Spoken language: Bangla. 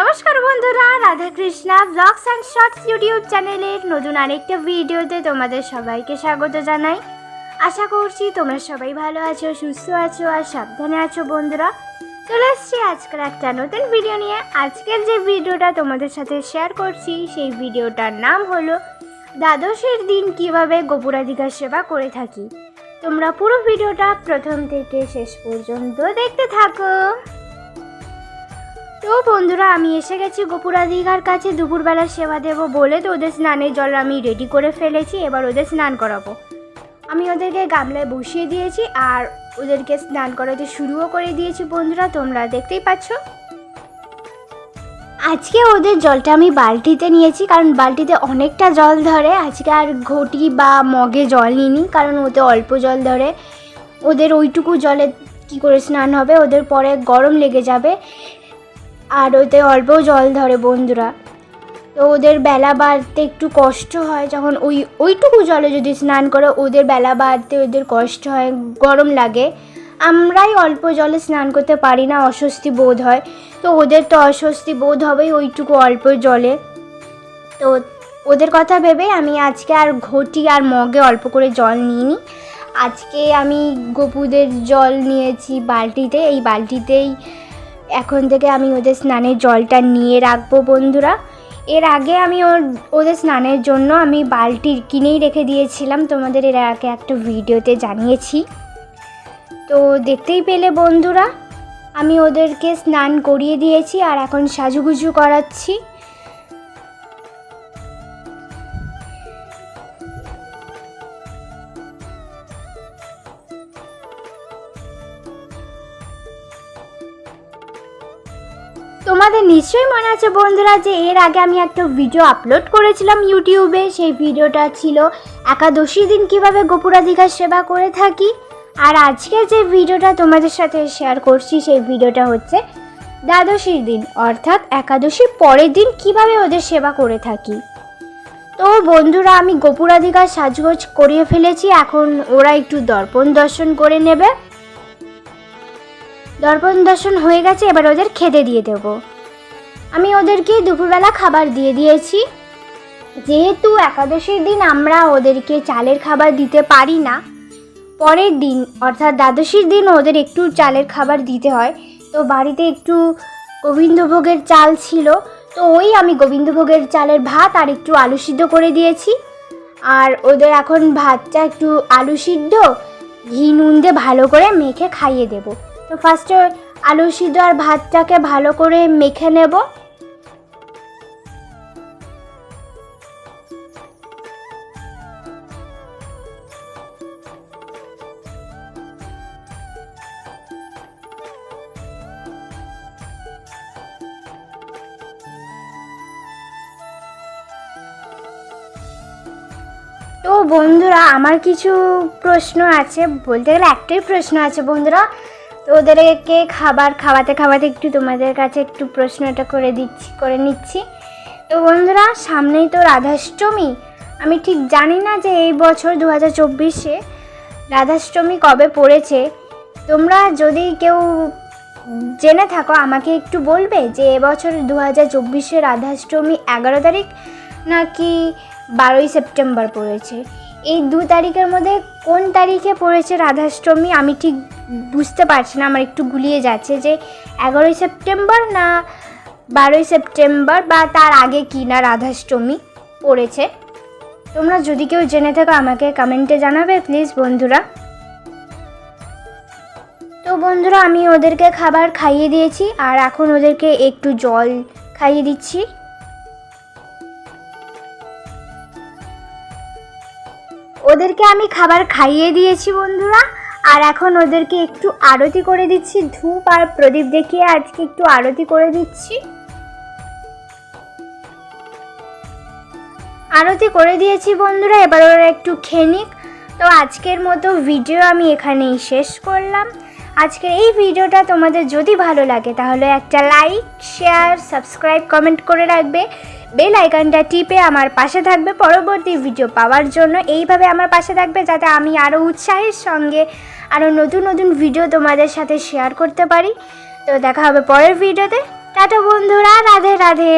নমস্কার বন্ধুরা, Radhakrishna blogs and shorts YouTube চ্যানেলের নতুন আরেকটা ভিডিওতে তোমাদের সবাইকে স্বাগত জানাই। আশা করছি তোমরা সবাই ভালো আছো, সুস্থ আছো আর সাবধানে আছো বন্ধুরা। চলে এসছি আজকের একটা নতুন ভিডিও নিয়ে। আজকের যে ভিডিওটা তোমাদের সাথে শেয়ার করছি, সেই ভিডিওটার নাম হলো, দ্বাদশের দিন কীভাবে গোপুরাধিকার সেবা করে থাকি। তোমরা পুরো ভিডিওটা প্রথম থেকে শেষ পর্যন্ত দেখতে থাকো। তো বন্ধুরা, আমি এসে গেছি গোপুরাধিকার কাছে। দুপুরবেলা সেবা দেবো বলে তো ওদের স্নানের জল আমি রেডি করে ফেলেছি, এবার ওদের স্নান করাবো। আমি ওদেরকে গামলায় বসিয়ে দিয়েছি আর ওদেরকে স্নান করাতে শুরুও করে দিয়েছি বন্ধুরা, তোমরা দেখতেই পাচ্ছ। আজকে ওদের জলটা আমি বালতিতে নিয়েছি, কারণ বালতিতে অনেকটা জল ধরে। আজকে আর ঘটি বা মগে জল নিইনি, কারণ ওতে অল্প জল ধরে। ওদের ওইটুকু জলে কি করে স্নান হবে? ওদের পরে গরম লেগে যাবে। আর ওতে অল্প জল ধরে বন্ধুরা। তো ওদের বেলা বাড়তে একটু কষ্ট হয়, যখন ওই, ওইটুকু জলে যদি স্নান করে, ওদের বেলা বাড়তে ওদের কষ্ট হয়, গরম লাগে। আমরাই অল্প জলে স্নান করতে পারি না, অস্বস্তি বোধ হয়। তো ওদের তো অস্বস্তি বোধ হবেই ওইটুকু অল্প জলে। তো ওদের কথা ভেবে আমি আজকে আর ঘটি আর মগে অল্প করে জল নিইনি। আজকে আমি গপুদের জল নিয়েছি বালতিতে, এই বালতিতেই এখন থেকে আমি ওদের স্নানের জলটা নিয়ে রাখব বন্ধুরা। এর আগে আমি ওর, ওদের স্নানের জন্য আমি বালতি কিনেই রেখে দিয়েছিলাম। তোমাদের এর আগে একটা ভিডিওতে জানিয়েছি। তো দেখতেই পেলে বন্ধুরা, আমি ওদেরকে স্নান করিয়ে দিয়েছি আর এখন সাজুগুজু করাচ্ছি। তোমাদের নিশ্চয়ই মনে আছে বন্ধুরা যে এর আগে আমি একটা ভিডিও আপলোড করেছিলাম ইউটিউবে। সেই ভিডিওটা ছিল একাদশী দিন কীভাবে গোপুরাধিকার সেবা করে থাকি। আর আজকে যে ভিডিওটা তোমাদের সাথে শেয়ার করছি, সেই ভিডিওটা হচ্ছে দ্বাদশীর দিন, অর্থাৎ একাদশীর পরের দিন কীভাবে ওদের সেবা করে থাকি। তো বন্ধুরা, আমি গোপুরাধিকার সাজগোজ করিয়ে ফেলেছি। এখন ওরা একটু দর্পণ দর্শন করে নেবে। দর্পণ দর্শন হয়ে গেছে, এবার ওদের খেতে দিয়ে দেব। আমি ওদেরকে দুপুরবেলা খাবার দিয়ে দিয়েছি। যেহেতু একাদশীর দিন, আমরা ওদেরকে চালের খাবার দিতে পারি না। পরের দিন, অর্থাৎ দ্বাদশীর দিন ওদের একটু চালের খাবার দিতে হয়। তো বাড়িতে একটু গোবিন্দভোগের চাল ছিল, তো ওই আমি গোবিন্দভোগের চালের ভাত আর একটু আলু সিদ্ধ করে দিয়েছি। আর ওদের এখন ভাতটা একটু আলু সিদ্ধ, ঘি নুন দিয়ে ভালো করে মেখে খাইয়ে দেবো। তো ফার্স্টে আলু সিদ্ধ আর ভাতটাকে ভালো করে মেখে নেব। তো বন্ধুরা, আমার কিছু প্রশ্ন আছে। বলতে গেলে একটাই প্রশ্ন আছে বন্ধুরা। তো ওদেরকে খাবার খাওয়াতে খাওয়াতে একটু তোমাদের কাছে একটু প্রশ্নটা করে দিচ্ছি, করে নিচ্ছি। তো বন্ধুরা, সামনেই তো রাধাষ্টমী। আমি ঠিক জানি না যে এই বছর দু হাজার চব্বিশে রাধাষ্টমী কবে পড়েছে। তোমরা যদি কেউ জেনে থাকো, আমাকে একটু বলবে যে এবছর দু হাজার চব্বিশে রাধাষ্টমী এগারো তারিখ নাকি বারোই সেপ্টেম্বর পড়েছে। এই দু তারিখের মধ্যে কোন তারিখে পড়েছে রাধাষ্টমী আমি ঠিক বুঝতে পারছি না, আমার একটু গুলিয়ে যাচ্ছে যে এগারোই সেপ্টেম্বর না বারোই সেপ্টেম্বর বা তার আগে কি না রাধাষ্টমী পড়েছে। তোমরা যদি কেউ জেনে থাকো আমাকে কমেন্টে জানাবে প্লিজ বন্ধুরা। তো বন্ধুরা আমি ওদেরকে খাবার খাইয়ে দিয়েছি আর এখন ওদেরকে একটু জল খাইয়ে দিচ্ছি। ওদেরকে আমি খাবার খাইয়ে দিয়েছি বন্ধুরা। আর এখন ওদেরকে একটু আরতি করে দিচ্ছি। ধূপ আর প্রদীপ দেখিয়ে আজকে একটু আরতি করে দিচ্ছি। আরতি করে দিয়েছি বন্ধুরা, এবার ওরা একটু খেনিক তো আজকের মতো ভিডিও আমি এখানেই শেষ করলাম। আজকের এই ভিডিওটা তোমাদের যদি ভালো লাগে, তাহলে একটা লাইক, শেয়ার, সাবস্ক্রাইব, কমেন্ট করে রাখবে। বেল আইকনটা টিপে আমার পাশে থাকবে। পরবর্তী ভিডিও পাওয়ার জন্য এইভাবে আমার পাশে থাকবে যাতে আমি আরও উৎসাহের সঙ্গে আরও নতুন নতুন ভিডিও তোমাদের সাথে শেয়ার করতে পারি। তো দেখা হবে পরের ভিডিওতে টাটা বন্ধুরা, রাধে রাধে।